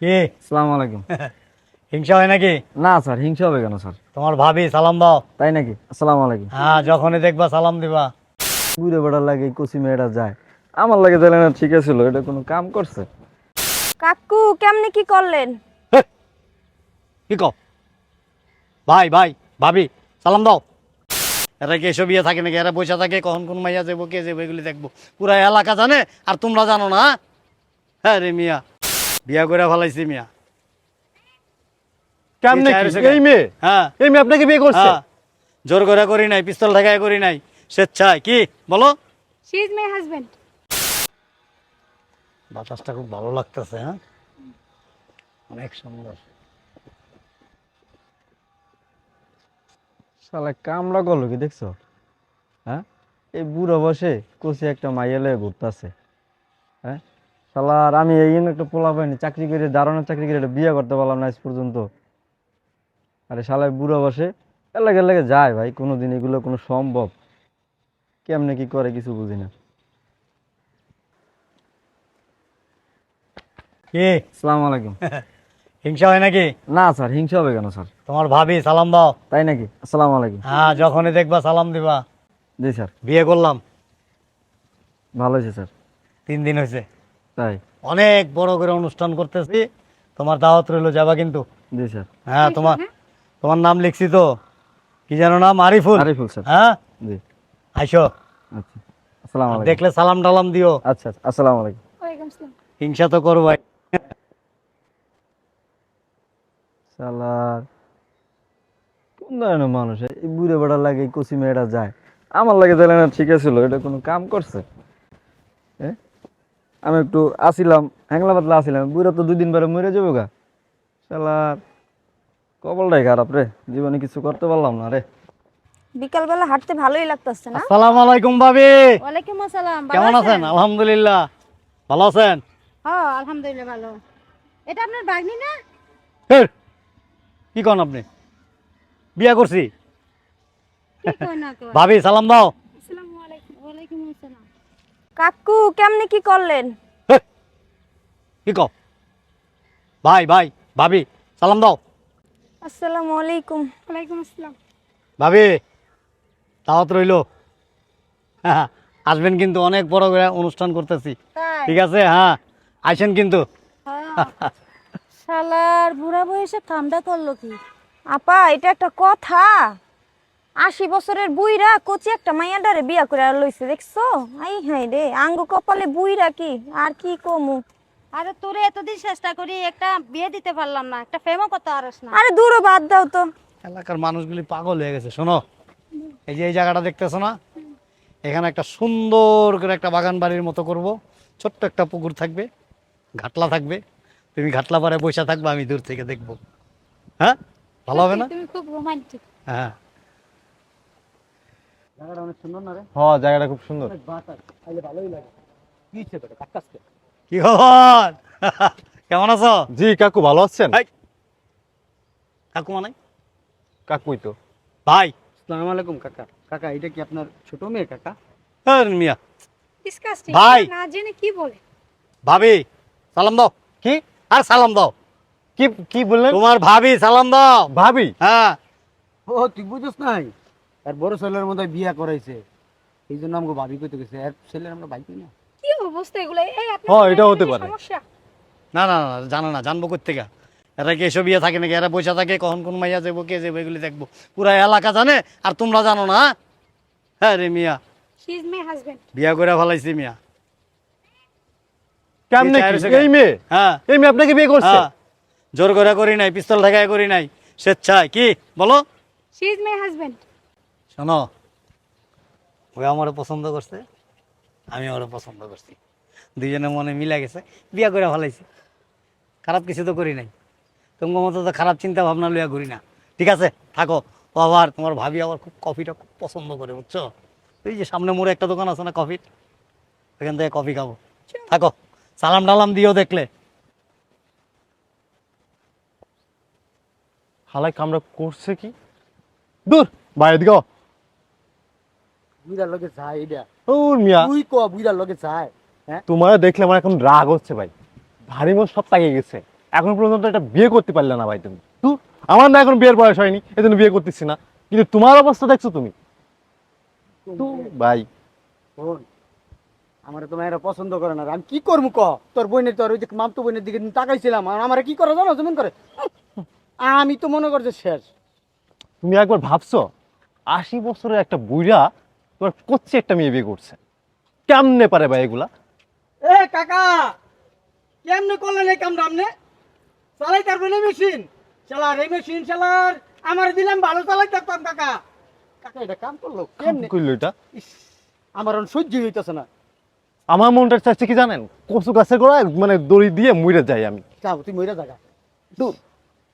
কি? আসসালামু আলাইকুম। হিংসা হয় নাকি? না স্যার হিংসা হবে কেন স্যার? তোমার ভাবি সালাম দাও। তাই নাকি? আসসালামু আলাইকুম। হ্যাঁ যখনই দেখবা সালাম দিবা। বুড়ে লাগে যায়। আমার লাগে তাহলে না ঠিক আছিল এটা কোনো কাম করছে? কাকু কেমনে কি করলেন? কি কও? ভাই ভাই ভাবি সালাম দাও। এরা কি এসব ইয়ে থাকে নাকি? এরা থাকে কখন কোন মাইয়া যাব কে যাব এগুলি দেখব। পুরা এলাকা জানে আর তোমরা জানো না হ্যাঁ রে মিয়া। বিয়া করে ফেলাইছি মিয়া। কেমনে এই মেয়ে? হ্যাঁ। এই মেয়ে আপনাকে বিয়ে করছে? হ্যাঁ। জোর করে করি নাই পিস্তল ঠেকায় করি নাই। স্বেচ্ছায়। কি? বলো। শি ইজ মাই হাজবেন্ড বাতাসটা খুব ভালো লাগতেছে হ্যাঁ? অনেক সুন্দর। শালা কামড়া করল কি দেখছ? হ্যাঁ? এই বুড়ো বসে কচি একটা মাইয়া লয়ে ঘুরতাছে। হ্যাঁ? শালা আর আমি এই জন্য একটা পোলা পাইনি চাকরি করে দারুণের চাকরি করে একটা বিয়ে করতে পারলাম না আজ পর্যন্ত। আরে শালায় বুড়ো বসে এলাকা এলাকা যায় ভাই কোনো দিন এগুলো কোনো সম্ভব। কেমনে কি করে কিছু বুঝি না। কি? আসসালামু আলাইকুম। হিংসা হয় নাকি? না স্যার হিংসা হবে কেন স্যার? তোমার ভাবি সালাম দাও। তাই নাকি? আসসালামু আলাইকুম। হ্যাঁ যখনই দেখবা সালাম দিবা। জি স্যার। বিয়ে করলাম। ভালো হয়েছে স্যার। তিন দিন হয়েছে। তাই? অনেক বড় করে অনুষ্ঠান করতেছি। তোমার দাওয়াত রইল যাবা কিন্তু। জি স্যার। হ্যাঁ তোমার তোমার নাম লিখছি তো। কি জানো নাম? আরিফুল। আরিফুল স্যার। হ্যাঁ? জি। আইসো। আচ্ছা। আসসালামু আলাইকুম। দেখলে সালাম টালাম দিও। আচ্ছা আচ্ছা। আসসালামু আলাইকুম। ওয়ালাইকুম আসসালাম। হিংসা তো করবাই। সালার। কোন ধরনের মানুষ? এই বুড়ে বেড়া লাগে কচি মেয়েটা যায়। আমার লাগে তাহলে না ঠিক আছিল এটা কোনো কাম করছে? হ্যাঁ আমি একটু আসিলাম হ্যাংলা পাতলা আসিলাম। বুড়া তো দুই দিন পরে মরে যাব গা। সালার কবলটাই খারাপ রে জীবনে কিছু করতে পারলাম না রে। বিকালবেলা হাঁটতে ভালোই লাগতেছে না? আসসালামু আলাইকুম ভাবি। ওয়ালাইকুম আসসালাম ভালো কেমন আছেন? আলহামদুলিল্লাহ। ভালো আছেন? হ্যাঁ আলহামদুলিল্লাহ ভালো। এটা আপনার বাগনি না? ফের কি কন আপনি? বিয়া করছি। কি কই না ভাবি সালাম দাও। আসসালামু আলাইকুম ওয়ালাইকুম আসসালাম। কাকু কেমনে কি করলেন? কি কও? ভাই ভাই ভাবি সালাম দাও। আসসালামু আলাইকুম। ওয়ালাইকুম আসসালাম। ভাবি দাওয়াত রইল। হ্যাঁ, আসবেন কিন্তু অনেক বড় করে অনুষ্ঠান করতেছি। ঠিক আছে হ্যাঁ আইসেন কিন্তু। হ্যাঁ। শালার বুড়া বয়সে কামটা করল কি? আপা এটা একটা কথা। আশি বছরের বুইরা কচি একটা মাইয়াডারে বিয়া করে আর লইছে দেখছ? আই হাই রে আঙ্গ কপালে বুইরা কি? আর কি কমু? আরে তোরে এতদিন চেষ্টা করি একটা বিয়ে দিতে পারলাম না একটা ফেমও করতে পারস না। আরে দূরও বাদ দাও তো। এলাকার মানুষগুলি পাগল হয়ে গেছে শোনো। এই যে এই জায়গাটা দেখতেছো না? এখানে একটা সুন্দর করে একটা বাগান বাড়ির মতো করব। ছোট্ট একটা পুকুর থাকবে ঘাটলা থাকবে। তুমি ঘাটলা পারে বসে থাকবে আমি দূর থেকে দেখব। হ্যাঁ? ভালো হবে না? তুমি খুব রোমান্টিক হ্যাঁ। জায়গাটা অনেক সুন্দর না রে? হ্যাঁ জায়গাটা খুব সুন্দর। কি খবর? কেমন আছো? জি কাকু ভালো আছেন? কাকু মানে? কাকুই তো। ভাই। আসসালামু আলাইকুম কাকা। কাকা এটা কি আপনার ছোট মেয়ে কাকা? হ্যাঁ মিয়া। ডিসকাস্টিং ভাই। না জেনে কি বলে? ভাবি সালাম দাও। কি? আর সালাম দাও। কি কি বললেন? তোমার ভাবি সালাম দাও। ভাবি? হ্যাঁ। ও তুই বুঝছ নাই? তার বড় ছেলের মধ্যে বিয়া করাইছে। এই জন্য আমাকে ভাবি কইতে গেছে। এক ছেলের আমরা ভাই না। কি অবস্থা এগুলো? এই আপনার হ্যাঁ, এটা হতে পারে। সমস্যা? না না না জানো না জানব কোথেকে এরা কি এসব ইয়ে থাকে নাকি? এরা বসে থাকে কখন কোন মাইয়া যাব কে যাব এগুলি দেখব। পুরা এলাকা জানে আর তোমরা জানো না? হ্যাঁ রে মিয়া। শি ইজ মাই হাজবেন্ড বিয়া করে ফেলাইছি মিয়া। কেমনে এই কি? মেয়ে? হ্যাঁ। এই মেয়ে আপনাকে বিয়ে করছে? হ্যাঁ। জোর করে করি নাই পিস্তল ঠেকায় করি নাই। স্বেচ্ছায় কি? বলো। শি ইজ মাই হাজবেন্ড শোনো ওই আমারও পছন্দ করছে আমি ওরও পছন্দ করছি। দুজনের মনে মিলে গেছে বিয়া করে ফেলাইছি। খারাপ কিছু তো করি নাই। তোমার মতো তো খারাপ চিন্তা ভাবনা লইয়া ঘুরি না। ঠিক আছে থাকো। ও আবার তোমার ভাবি আবার খুব কফিটা খুব পছন্দ করে বুঝছ? এই যে সামনে মোড়ে একটা দোকান আছে না কফির? ওখান থেকে কফি খাব। থাকো সালাম টালাম দিও দেখলে। হালাই কামরা করছে কি? দূর বাইরে দিকে বুইরার লগে যায় এটা ও মিয়া। তুই ক বুইরার লগে যায় হ্যাঁ? তোমার দেখলে আমার এখন রাগ হচ্ছে ভাই। ভারী মন সব তাকিয়ে গেছে। এখন পর্যন্ত একটা বিয়ে করতে পারলে না ভাই তুমি। তুই আমার না এখন বিয়ের বয়স হয়নি এজন্য বিয়ে করতেছি না। কিন্তু তোমার অবস্থা দেখছ তুমি। ভাই। শোন আমার তো মায়েরা পছন্দ করে না। আমি কি করব ক? তোর বোনের তোর ওই যে মামতো বোনের দিকে তাকাইছিলাম। আর আমার কি করে জানো? যেমন করে। আমি তো মনে করছে শেষ। তুমি একবার ভাবছ আশি বছরের একটা বুড়া তোমার করছে একটা মেয়ে বিয়ে করছে। কেমনে পারে ভাই এগুলা? এ কাকা কেমনে করলেন এই কামটা আপনি চালাই পারবেন এই মেশিন চালার এই মেশিন চালার আমার দিলাম ভালো চালাই পারতাম কাকা। কাকা এটা কাম করল কেমনে? করল এটা? আমার এখন সহ্য হইতেছে না। আমার মনটা চাচ্ছে কি জানেন? কচু গাছের গোড়ায় মানে দড়ি দিয়ে মুড়ে যাই আমি। যাও তুই মইরা জায়গা দূর।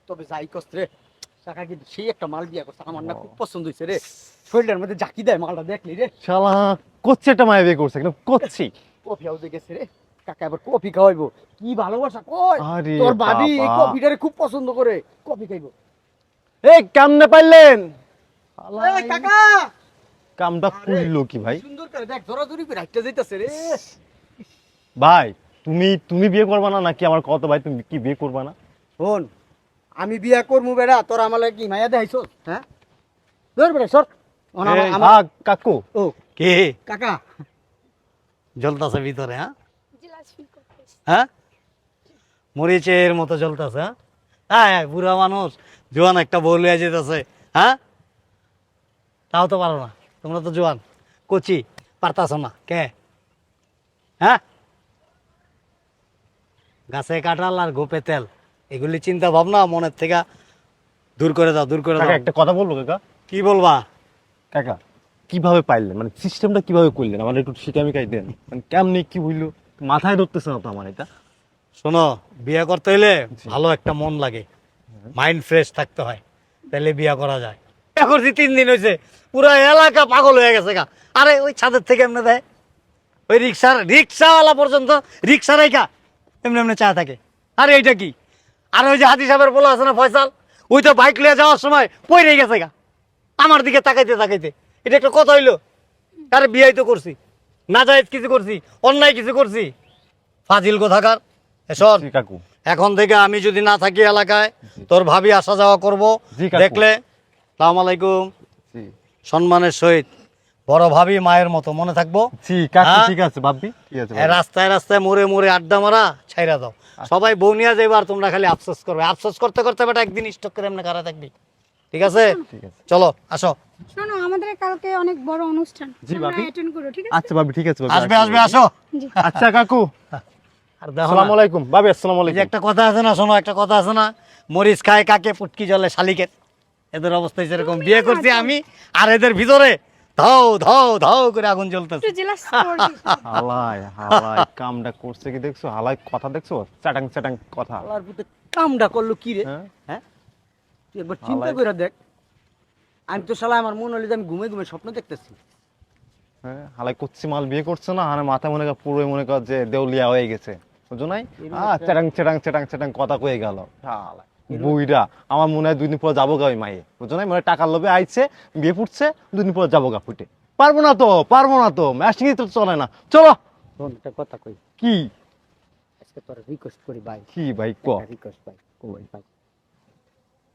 তবে যাই কষ্ট রে। কাকা কিন্তু সেই একটা মাল বিয়া করছে। আমার না খুব পছন্দ হয়েছে রে। শরীরের মধ্যে জাকি দেয় মালটা দেখলি রে? শালা করছে একটা মায়া বিয়ে করছে করছি কফি হাউসে গেছে রে। কাকা এবার কফি খাওয়াইবো। কি ভালোবাসা কই? আরে তোর এই বাবা। কফিটারে খুব পছন্দ করে। কফি খাইবো। এই কেমনে পাইলেন? এই কাকা! কামটা করল কি ভাই? সুন্দর করে দেখ করে যাইতাছে রে। ভাই তুমি তুমি বিয়ে করবা না নাকি? আমার কত ভাই তুমি কি বিয়ে করবা না? শোন আমি বিয়া করমু বেড়া তোর আমালে কি মায়া দেখাইছো হ্যাঁ? ধর বেড়া সর। আমার- আমার কাকু। ও। কে? কাকা। জ্বলতাছে ভিতরে হ্যাঁ? হ্যাঁ? মরিচের মতো জ্বলতাছে হ্যাঁ? হ্যাঁ হ্যাঁ, বুড়া মানুষ জোয়ান একটা বউ যেতেছে হ্যাঁ? তাও তো পারো না তোমরা তো জোয়ান কচি পারতাছ না কে? হ্যাঁ? গাছে কাঁঠাল আর গোপে তেল। এগুলি চিন্তা ভাবনা মনের থেকে দূর করে দাও দূর করে কাকা দাও। একটা কথা বলব কাকা? কি বলবা? কাকা কীভাবে পাইলেন? মানে সিস্টেমটা কীভাবে করলেন? আমার একটু শিখে আমি কাই দেন। মানে কেমনি কি হইল? মাথায় ধরতেছে না তো আমার এটা। শোনো বিয়ে করতে হইলে ভালো একটা মন লাগে। মাইন্ড ফ্রেশ থাকতে হয়। তাহলে বিয়ে করা যায়। বিয়ে করছি তিন দিন হয়েছে পুরো এলাকা পাগল হয়ে গেছে গা। আরে ওই ছাদের থেকে এমনি দেয়। ওই রিক্সার রিক্সাওয়ালা পর্যন্ত রিক্সা রেখা এমনি এমনি চা থাকে। আরে এইটা কি? আর ওই যে হাতি সাহেবের বলা আছে না ফয়সাল? ওই তো বাইক লিয়ে যাওয়ার সময় পড়ে গেছে গা। আমার দিকে তাকাইতে তাকাইতে। এটা একটা কথা হইল। আরে বিয়াই তো করছি। না যায় কিছু করছি। অন্যায় কিছু করছি। ফাজিল কোথাকার? এসর কাকু। এখন থেকে আমি যদি না থাকি এলাকায় তোর ভাবি আসা যাওয়া করব। দেখলে? সালাম আলাইকুম। সম্মানের সহিত। বড় ভাবি মায়ের মতো মনে থাকব? জি কাকু হ্যাঁ? ঠিক আছে ভাবি? ঠিক আছে রাস্তায় রাস্তায় মোড়ে মোড়ে আড্ডা মারা ছাইরা দাও। সবাই বউ নিয়ে যাইবা আর তোমরা খালি আফসোস করবে। আফসোস করতে করতে বেটা একদিন স্টক করে এমনি খারা থাকবি? ঠিক আছে? চলো আসো। শোনো আমাদের কালকে অনেক বড় অনুষ্ঠান। জি, ভাবি। অ্যাটেন্ড করো ঠিক আছে? আচ্ছা ভাবি ঠিক আছে আসবে আসবে আসো। আচ্ছা কাকু। আর দেখো আসসালামু আলাইকুম। ভাবি আসসালামু আলাইকুম। একটা কথা আছে না শোনো একটা কথা আছে না। মরিচ খায় কাকে পুটকি জলে শালিকের। এদের অবস্থা সেরকম বিয়ে করছি আমি আর এদের ভিতরে ধাও ধাও ধাও করে আগুন জ্বলতেছে। হালাই হালাই কামটা করছে কি দেখছ? হালাই কথা দেখছ? চাটাং চাটাং কথা। আল্লাহর পুতে কামটা করল কি রে? হ্যাঁ? হ্যাঁ? তুই একবার চিন্তা করে দেখ। আমি তো শালা আমার মনে হলে যে আমি ঘুমে ঘুমে স্বপ্ন দেখতেছি। হ্যাঁ হালাই কুচ্ছি মাল বিয়ে করছে না? আর মাথা মনে কর পুরো মনে কর যে দেউলিয়া হয়ে গেছে। বুঝো নাই? একটা- চেটাং চেটাং চেটাং চেটাং কথা কয়ে গেল। হালাই। বুইরা আমার মনে হয় দুই দিন পর যাব গা ওই মায়ে বুঝো নাই মানে টাকার লোভে আইছে বিয়ে ফুটছে দুই দিন পর যাব গা ফুটে। পারব না তো পারব না তো ম্যাচিং তো চলে না। চলো। একটা কথা কই। কি? আজকে তোর রিকোয়েস্ট করি ভাই। কি ভাই ক? রিকোয়েস্ট ভাই। ভাই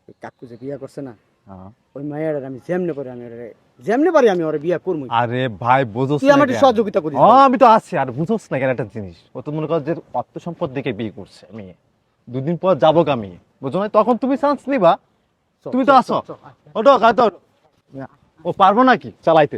এই কাকু যে বিয়া করছে না হ্যাঁ। ওই মায়ের আমি যেমনে পারি আমি যেমনে পারি আমি ওরে বিয়া করব আরে ভাই বুঝোস তুই না একটু সহযোগিতা করিস আমি তো আছি আর বুঝোস না কেন একটা জিনিস? ও তো মনে কর যে অর্থ সম্পদ দেখে বিয়ে করছে মেয়ে। দুদিন পর যাব আমি। বুঝো না তখন তুমি চান্স নিবা। তুমি তো আসো। ওটো গাতো ও পারব নাকি? চালাইতে।